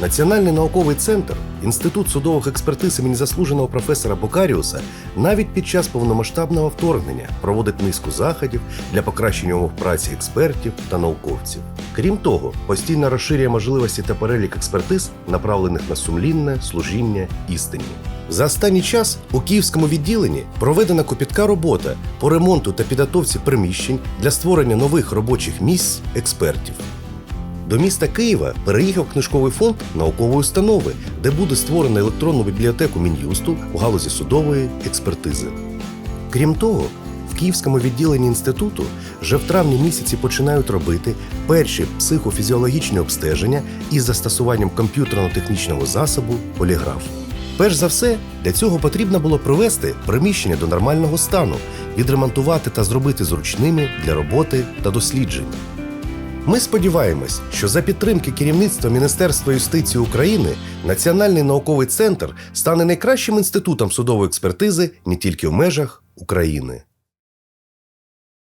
Національний науковий центр, інститут судових експертиз імені заслуженого професора Бокаріуса навіть під час повномасштабного вторгнення проводить низку заходів для покращення умов праці експертів та науковців. Крім того, постійно розширює можливості та перелік експертиз, направлених на сумлінне служіння істині. За останній час у київському відділенні проведена копітка робота по ремонту та підготовці приміщень для створення нових робочих місць експертів. До міста Києва переїхав книжковий фонд наукової установи, де буде створено електронну бібліотеку Мін'юсту у галузі судової експертизи. Крім того, в Київському відділенні інституту вже в травні місяці починають робити перші психофізіологічні обстеження із застосуванням комп'ютерно-технічного засобу поліграф. Перш за все, для цього потрібно було привести приміщення до нормального стану, відремонтувати та зробити зручними для роботи та досліджень. Ми сподіваємось, що за підтримки керівництва Міністерства юстиції України Національний науковий центр стане найкращим інститутом судової експертизи не тільки в межах України.